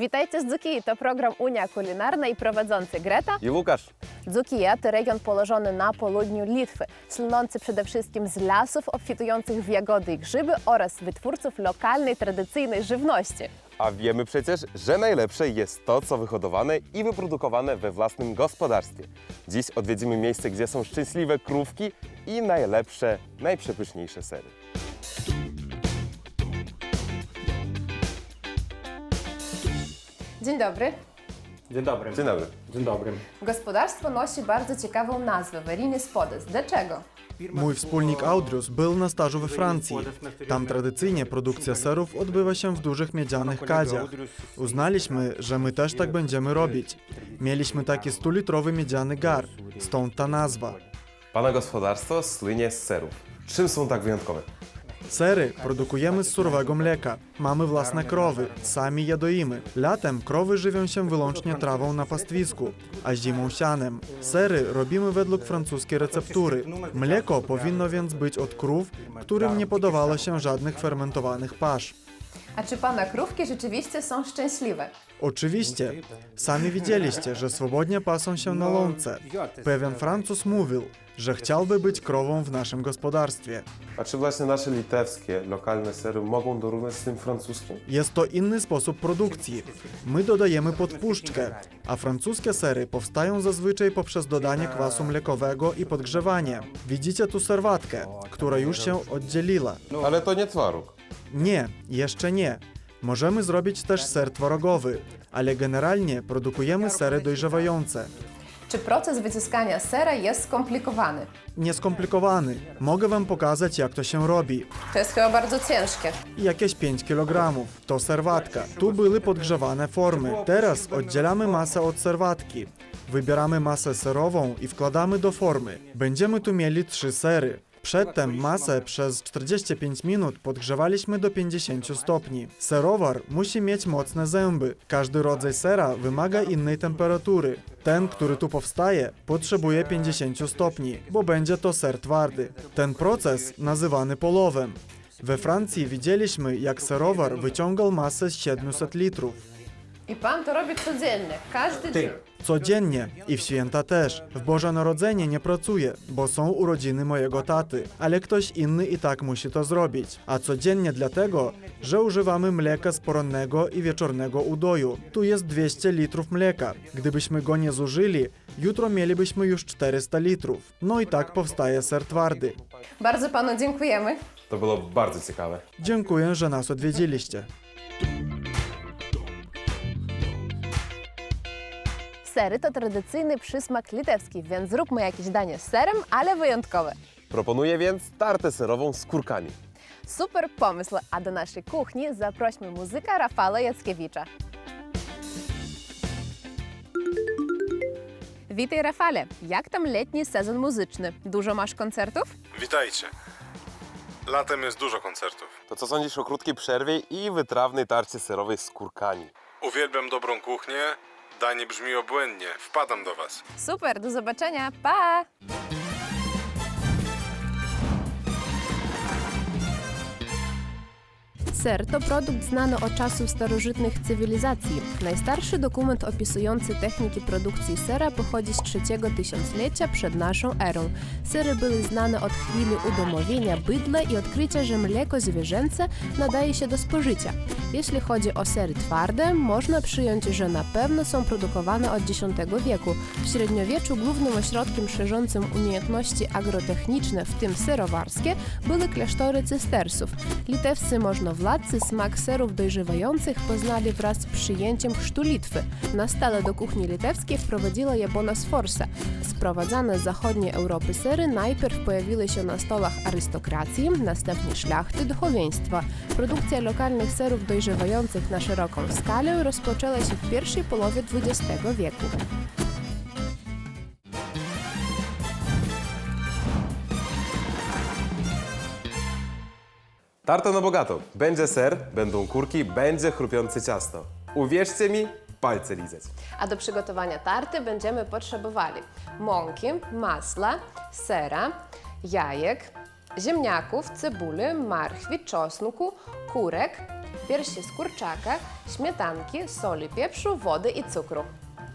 Witajcie z Dzukii, to program Unia Kulinarna i prowadzący Greta. I Łukasz. Dzukija to region położony na południu Litwy, słynący przede wszystkim z lasów obfitujących w jagody i grzyby oraz wytwórców lokalnej, tradycyjnej żywności. A wiemy przecież, że najlepsze jest to, co wyhodowane i wyprodukowane we własnym gospodarstwie. Dziś odwiedzimy miejsce, gdzie są szczęśliwe krówki i najlepsze, najprzepyszniejsze sery. Dzień dobry. Dzień dobry. Dzień dobry. Dzień dobry. Gospodarstwo nosi bardzo ciekawą nazwę Verinis Spodes. Dlaczego? Mój wspólnik Audrius był na stażu we Francji. Tam tradycyjnie produkcja serów odbywa się w dużych miedzianych kadziach. Uznaliśmy, że my też tak będziemy robić. Mieliśmy taki 100-litrowy miedziany gar, stąd ta nazwa. Pana gospodarstwo słynie z serów. Czym są tak wyjątkowe? Sery produkujemy z surowego mleka. Mamy własne krowy, sami je doimy. Latem krowy żywią się wyłącznie trawą na pastwisku, a zimą sianem. Sery robimy według francuskiej receptury. Mleko powinno więc być od krów, którym nie podawało się żadnych fermentowanych pasz. A czy pana krówki rzeczywiście są szczęśliwe? Oczywiście. Sami widzieliście, że swobodnie pasą się na łące. Pewien Francuz mówił, że chciałby być krową w naszym gospodarstwie. A czy właśnie nasze litewskie, lokalne sery mogą dorównać z tym francuskim? Jest to inny sposób produkcji. My dodajemy podpuszczkę, a francuskie sery powstają zazwyczaj poprzez dodanie kwasu mlekowego i podgrzewanie. Widzicie tu serwatkę, która już się oddzieliła. Ale to nie twaróg. Nie, jeszcze nie. Możemy zrobić też ser twarogowy, ale generalnie produkujemy sery dojrzewające. Czy proces wyciskania sera jest skomplikowany? Nieskomplikowany. Mogę wam pokazać, jak to się robi. To jest chyba bardzo ciężkie. Jakieś 5 kg. To serwatka. Tu były podgrzewane formy. Teraz oddzielamy masę od serwatki. Wybieramy masę serową i wkładamy do formy. Będziemy tu mieli trzy sery. Przedtem masę przez 45 minut podgrzewaliśmy do 50 stopni. Serowar musi mieć mocne zęby. Każdy rodzaj sera wymaga innej temperatury. Ten, który tu powstaje, potrzebuje 50 stopni, bo będzie to ser twardy. Ten proces nazywany polowem. We Francji widzieliśmy, jak serowar wyciągał masę z 700 litrów. I pan to robi codziennie, każdy dzień. Codziennie i w święta też. W Boże Narodzenie nie pracuję, bo są urodziny mojego taty, ale ktoś inny i tak musi to zrobić. A codziennie dlatego, że używamy mleka z porannego i wieczornego udoju. Tu jest 200 litrów mleka. Gdybyśmy go nie zużyli, jutro mielibyśmy już 400 litrów. No i tak powstaje ser twardy. Bardzo panu dziękujemy. To było bardzo ciekawe. Dziękuję, że nas odwiedziliście. Sery to tradycyjny przysmak litewski, więc zróbmy jakieś danie z serem, ale wyjątkowe. Proponuję więc tartę serową z kurkami. Super pomysł, a do naszej kuchni zaprośmy muzyka Rafała Jackiewicza. Witaj Rafale, jak tam letni sezon muzyczny? Dużo masz koncertów? Witajcie. Latem jest dużo koncertów. To co sądzisz o krótkiej przerwie i wytrawnej tarcie serowej z kurkami? Uwielbiam dobrą kuchnię. Danie brzmi obłędnie. Wpadam do Was. Super, do zobaczenia, pa! Ser to produkt znany od czasów starożytnych cywilizacji. Najstarszy dokument opisujący techniki produkcji sera pochodzi z trzeciego tysiąclecia przed naszą erą. Sery były znane od chwili udomowienia bydła i odkrycia, że mleko zwierzęce nadaje się do spożycia. Jeśli chodzi o sery twarde, można przyjąć, że na pewno są produkowane od X wieku. W średniowieczu głównym ośrodkiem szerzącym umiejętności agrotechniczne, w tym serowarskie, były klasztory cystersów. Litewscy możnowładcy smak serów dojrzewających poznali wraz z przyjęciem chrztu Litwy. Na stale do kuchni litewskiej wprowadziła je bona sforza. Sprowadzane z zachodniej Europy sery najpierw pojawiły się na stołach arystokracji, następnie szlachty, duchowieństwa. Produkcja lokalnych serów dojrzewających na szeroką skalę rozpoczęła się w pierwszej połowie XX wieku. Tarta na bogato. Będzie ser, będą kurki, będzie chrupiące ciasto. Uwierzcie mi, palce lizać. A do przygotowania tarty będziemy potrzebowali mąki, masła, sera, jajek, ziemniaków, cebuli, marchwi, czosnku, kurek, piersi z kurczaka, śmietanki, soli, pieprzu, wody i cukru.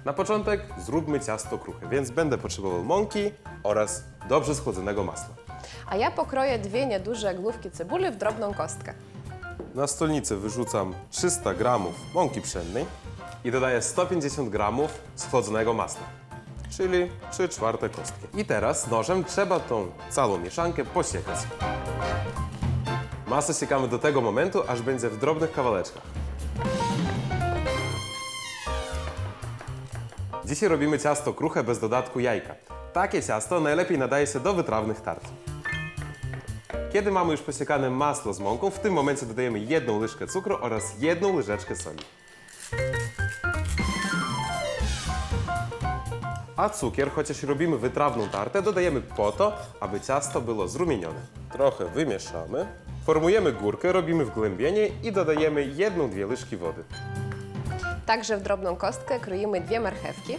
Na początek zróbmy ciasto kruche, więc będę potrzebował mąki oraz dobrze schłodzonego masła. A ja pokroję dwie nieduże główki cebuli w drobną kostkę. Na stolnicę wyrzucam 300 gramów mąki pszennej i dodaję 150 gramów schłodzonego masła, czyli 3 czwarte kostki. I teraz nożem trzeba tą całą mieszankę posiekać. Masę siekamy do tego momentu, aż będzie w drobnych kawałeczkach. Dzisiaj robimy ciasto kruche bez dodatku jajka. Takie ciasto najlepiej nadaje się do wytrawnych tart. Kiedy mamy już posiekane masło z mąką, w tym momencie dodajemy jedną łyżkę cukru oraz jedną łyżeczkę soli. A cukier, chociaż robimy wytrawną tartę, dodajemy po to, aby ciasto było zrumienione. Trochę wymieszamy, formujemy górkę, robimy wgłębienie i dodajemy jedną-dwie łyżki wody. Także w drobną kostkę kroimy dwie marchewki.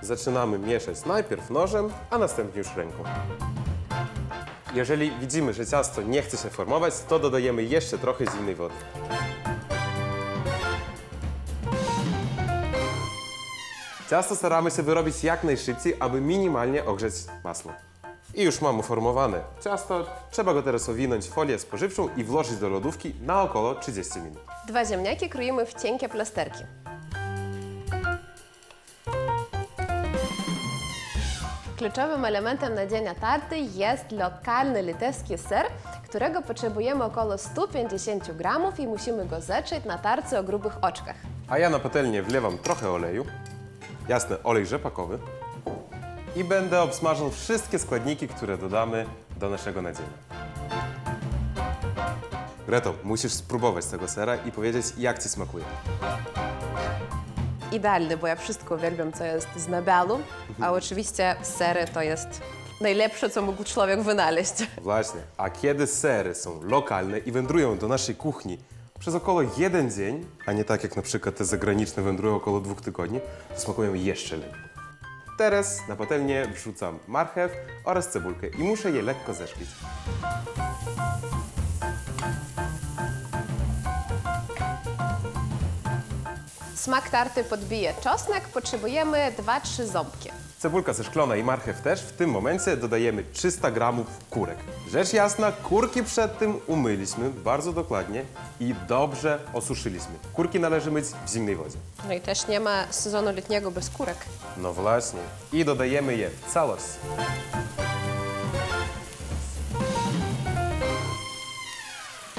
Zaczynamy mieszać najpierw nożem, a następnie już ręką. Jeżeli widzimy, że ciasto nie chce się formować, to dodajemy jeszcze trochę zimnej wody. Ciasto staramy się wyrobić jak najszybciej, aby minimalnie ogrzeć masło. I już mamy formowane ciasto. Trzeba go teraz owinąć w folię spożywczą i włożyć do lodówki na około 30 minut. Dwa ziemniaki kroimy w cienkie plasterki. Kluczowym elementem nadzienia tarty jest lokalny litewski ser, którego potrzebujemy około 150 gramów i musimy go zetrzeć na tarce o grubych oczkach. A ja na patelnię wlewam trochę oleju, jasne, olej rzepakowy i będę obsmażał wszystkie składniki, które dodamy do naszego nadzienia. Greto, musisz spróbować tego sera i powiedzieć, jak Ci smakuje. Idealny, bo ja wszystko uwielbiam, co jest z nabialu, a oczywiście sery to jest najlepsze, co mógł człowiek wynaleźć. Właśnie, a kiedy sery są lokalne i wędrują do naszej kuchni przez około jeden dzień, a nie tak jak na przykład te zagraniczne wędrują około dwóch tygodni, to smakują jeszcze lepiej. Teraz na patelnię wrzucam marchew oraz cebulkę i muszę je lekko zeszklić. Smak tarty podbije czosnek, potrzebujemy 2-3 ząbki. Cebulka zeszklona i marchew też. W tym momencie dodajemy 300 gramów kurek. Rzecz jasna, kurki przed tym umyliśmy bardzo dokładnie i dobrze osuszyliśmy. Kurki należy myć w zimnej wodzie. No i też nie ma sezonu letniego bez kurek. No właśnie. I dodajemy je w całość.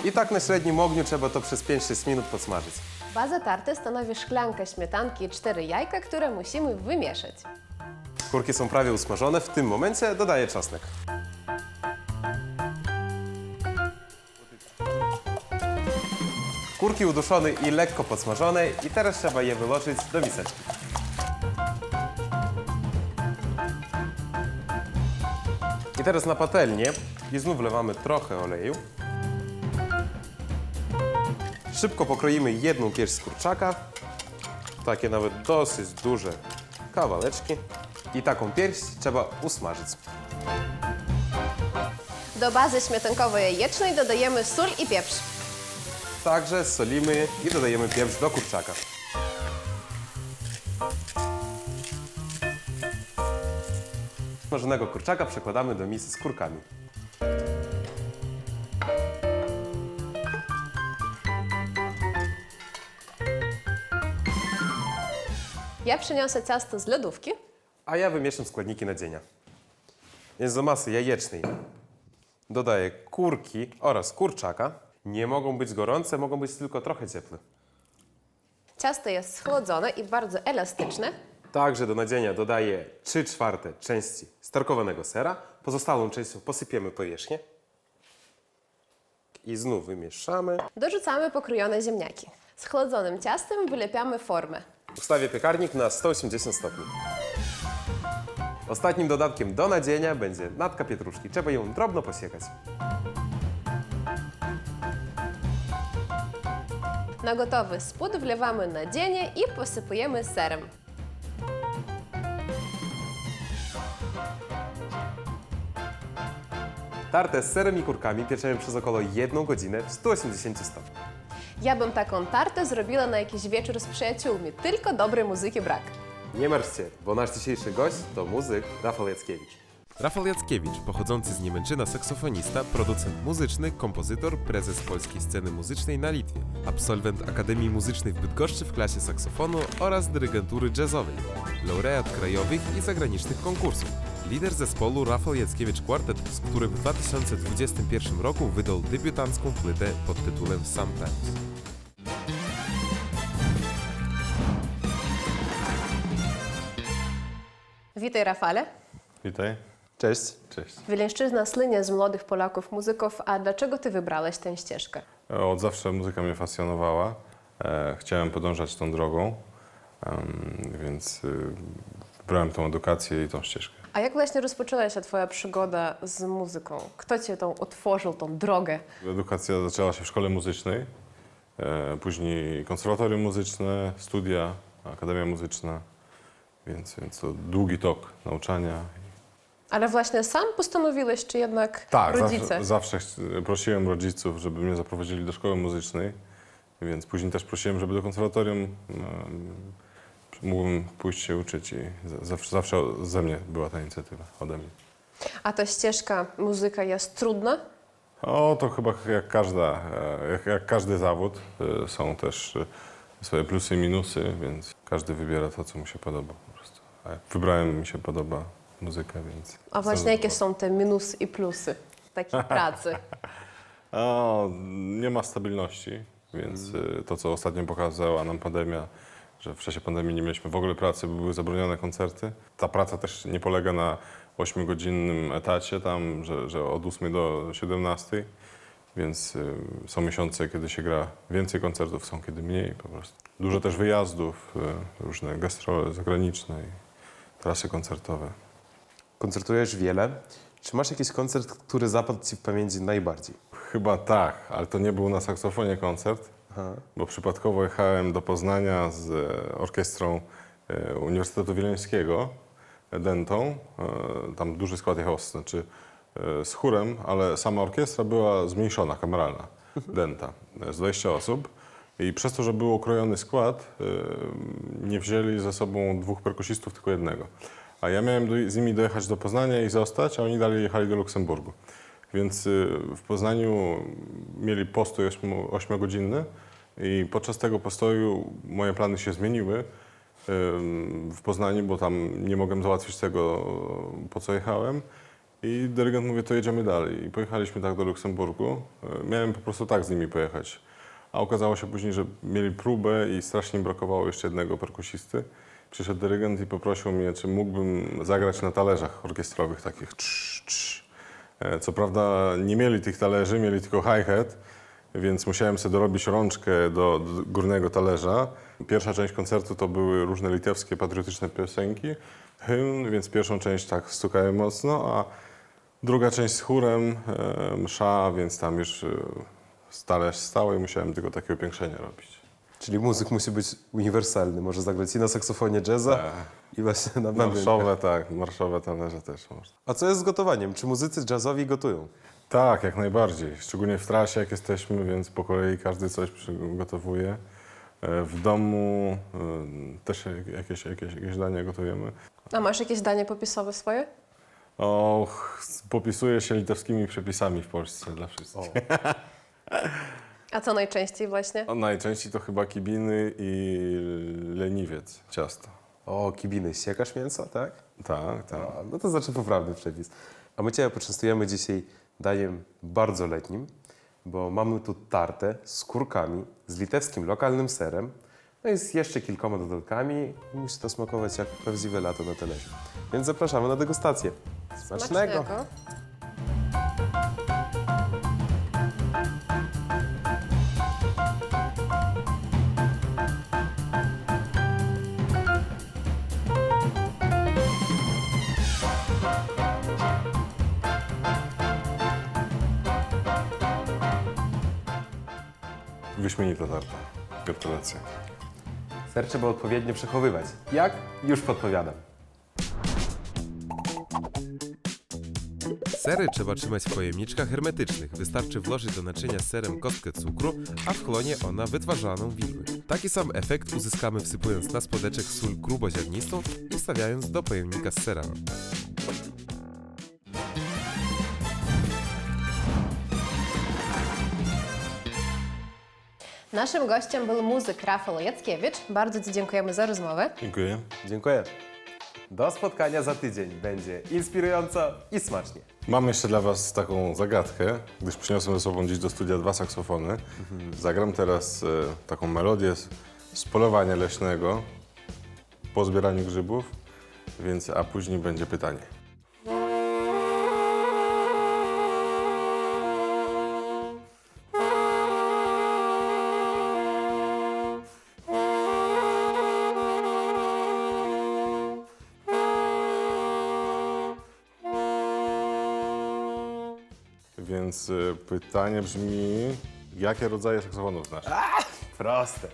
I tak na średnim ogniu trzeba to przez 5-6 minut podsmażyć. Baza tarty stanowi szklanka śmietanki i 4 jajka, które musimy wymieszać. Kurki są prawie usmażone. W tym momencie dodaję czosnek. Kurki uduszone i lekko podsmażone i teraz trzeba je wyłożyć do miseczki. I teraz na patelnię i znów wlewamy trochę oleju. Szybko pokroimy jedną pierś z kurczaka, takie nawet dosyć duże kawałeczki i taką pierś trzeba usmażyć. Do bazy śmietankowej jajecznej dodajemy sól i pieprz. Także solimy i dodajemy pieprz do kurczaka. Smażonego kurczaka przekładamy do misy z kurkami. Ja przyniosę ciasto z lodówki. A ja wymieszam składniki nadzienia. Więc do masy jajecznej dodaję kurki oraz kurczaka. Nie mogą być gorące, mogą być tylko trochę ciepłe. Ciasto jest schłodzone i bardzo elastyczne. Także do nadzienia dodaję 3 czwarte części starkowanego sera. Pozostałą częścią posypiemy powierzchnię. I znów wymieszamy. Dorzucamy pokrojone ziemniaki. Z chłodzonym ciastem wylepiamy formę. Ustawię piekarnik na 180 stopni. Ostatnim dodatkiem do nadzienia będzie natka pietruszki. Trzeba ją drobno posiekać. Na gotowy spód wlewamy nadzienie i posypujemy serem. Tartę z serem i kurkami pieczemy przez około 1 godzinę w 180 stopniach. Ja bym taką tartę zrobiła na jakiś wieczór z przyjaciółmi, tylko dobrej muzyki brak. Nie martw się, bo nasz dzisiejszy gość to muzyk Rafał Jackiewicz. Rafał Jackiewicz, pochodzący z Niemęczyna saksofonista, producent muzyczny, kompozytor, prezes polskiej sceny muzycznej na Litwie, absolwent Akademii Muzycznej w Bydgoszczy w klasie saksofonu oraz dyrygentury jazzowej, laureat krajowych i zagranicznych konkursów, lider zespołu Rafał Jackiewicz Quartet, z którym w 2021 roku wydał debiutancką płytę pod tytułem Sometimes. Witaj Rafale. Witaj. Cześć. Cześć. Wileńszczyzna słynie z młodych Polaków muzyków, a dlaczego ty wybrałeś tę ścieżkę? Od zawsze muzyka mnie fascynowała. E, chciałem podążać tą drogą, więc y, wybrałem tą edukację i tą ścieżkę. A jak właśnie rozpoczęła się twoja przygoda z muzyką? Kto cię tą otworzył, tą drogę? Edukacja zaczęła się w szkole muzycznej, e, później konserwatorium muzyczne, studia, akademia muzyczna, więc, więc to długi tok nauczania. Ale właśnie sam postanowiłeś, czy jednak Tak, rodzice? zawsze, zawsze prosiłem rodziców, żeby mnie zaprowadzili do szkoły muzycznej, więc później też prosiłem, żeby do konserwatorium em, mógłbym pójść się uczyć i za- zawsze, zawsze ze mnie była ta inicjatywa, ode mnie. A ta ścieżka, muzyka jest trudna? O, to chyba jak każda, e, jak, jak każdy zawód, e, są też e, swoje plusy i minusy, więc każdy wybiera to, co mu się podoba po prostu. A wybrałem, mi się podoba muzyka, więc... A właśnie jakie są te minusy i plusy takiej pracy? O, nie ma stabilności, więc to, co ostatnio pokazała nam pandemia, że w czasie pandemii nie mieliśmy w ogóle pracy, bo były zabronione koncerty. Ta praca też nie polega na 8-godzinnym etacie tam, że, że od 8 do 17, więc y, są miesiące, kiedy się gra więcej koncertów, są kiedy mniej po prostu. Dużo też wyjazdów, y, różne gastrole zagraniczne i trasy koncertowe. Koncertujesz wiele. Czy masz jakiś koncert, który zapadł Ci w pamięci najbardziej? Chyba tak, ale to nie był na saksofonie koncert, bo przypadkowo jechałem do Poznania z e, orkiestrą e, Uniwersytetu Wileńskiego, Dentą. E, Tam duży skład jechał, znaczy z chórem, ale sama orkiestra była zmniejszona, kameralna, Denta, e, z 20 osób. I przez to, że był okrojony skład, nie wzięli ze sobą dwóch perkusistów, tylko jednego. A ja miałem z nimi dojechać do Poznania i zostać, a oni dalej jechali do Luksemburgu. Więc y, w Poznaniu mieli postój 8-godzinny i podczas tego postoju moje plany się zmieniły w Poznaniu, bo tam nie mogłem załatwić tego, po co jechałem. I dyrygent mówi, to jedziemy dalej. I pojechaliśmy tak do Luksemburgu. Y, Miałem po prostu tak z nimi pojechać. A okazało się później, że mieli próbę i strasznie brakowało jeszcze jednego perkusisty. Przyszedł dyrygent i poprosił mnie, czy mógłbym zagrać na talerzach orkiestrowych takich trz, trz. E, Co prawda nie mieli tych talerzy, mieli tylko hi-hat, więc musiałem sobie dorobić rączkę do, do górnego talerza. Pierwsza część koncertu to były różne litewskie patriotyczne piosenki, hymn, więc pierwszą część tak stukałem mocno, a druga część z chórem, e, msza, więc tam już e, talerz stał i musiałem tylko takie upiększenie robić. Czyli muzyk musi być uniwersalny. Może zagrać i na saksofonie jazza, i właśnie na bębenkach. Marszowe, tak, marszowe talerze też można. A co jest z gotowaniem? Czy muzycy jazzowi gotują? Tak, jak najbardziej. Szczególnie w trasie, jak jesteśmy, więc po kolei każdy coś przygotowuje. E, W domu e, też jakieś, jakieś, jakieś dania gotujemy. A masz jakieś danie popisowe swoje? O, popisuję się litewskimi przepisami w Polsce dla wszystkich. A co najczęściej właśnie? O, najczęściej to chyba kibiny i leniwiec, ciasto. O, kibiny. Siekasz mięso, tak? Tak, tak. A, no to znaczy poprawny przepis. A my Cię poczęstujemy dzisiaj daniem bardzo letnim, bo mamy tu tartę z kurkami, z litewskim lokalnym serem, no i z jeszcze kilkoma dodatkami. I Musi to smakować jak prawdziwe lato na talerzu. Więc zapraszamy na degustację. Smacznego! Wyśmienita tarta. Gratulacje. Ser trzeba odpowiednio przechowywać. Jak? Już podpowiadam. Sery trzeba trzymać w pojemniczkach hermetycznych. Wystarczy włożyć do naczynia z serem kostkę cukru, a w chłonie ona wytwarzaną widły. Taki sam efekt uzyskamy wsypując na spodeczek sól gruboziarnistą i wstawiając do pojemnika z serami. Naszym gościem był muzyk Rafał Jackiewicz. Bardzo Ci dziękujemy za rozmowę. Dziękuję. Dziękuję. Do spotkania za tydzień. Będzie inspirująco i smacznie. Mam jeszcze dla Was taką zagadkę, gdyż przyniosłem ze sobą dziś do studia dwa saksofony. Zagram teraz e, taką melodię z, z polowania leśnego po zbieraniu grzybów, więc a później będzie pytanie. Więc e, pytanie brzmi, jakie rodzaje saksofonów znasz? Proste.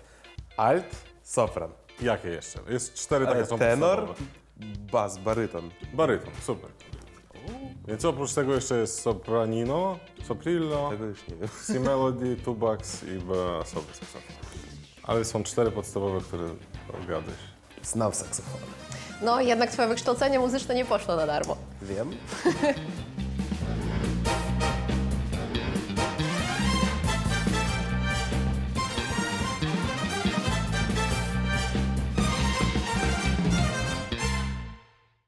Alt, sopran. Jakie jeszcze? Jest cztery takie są E, Tenor, podstawowe. bas, baryton. Baryton, super. Więc oprócz tego jeszcze jest sopranino, soprillo, Tego już nie wiem. C-melody, tubax i basowy saksofon. Ale są cztery podstawowe, które odgadłeś. Znam saksofon. No, jednak Twoje wykształcenie muzyczne nie poszło na darmo. Wiem.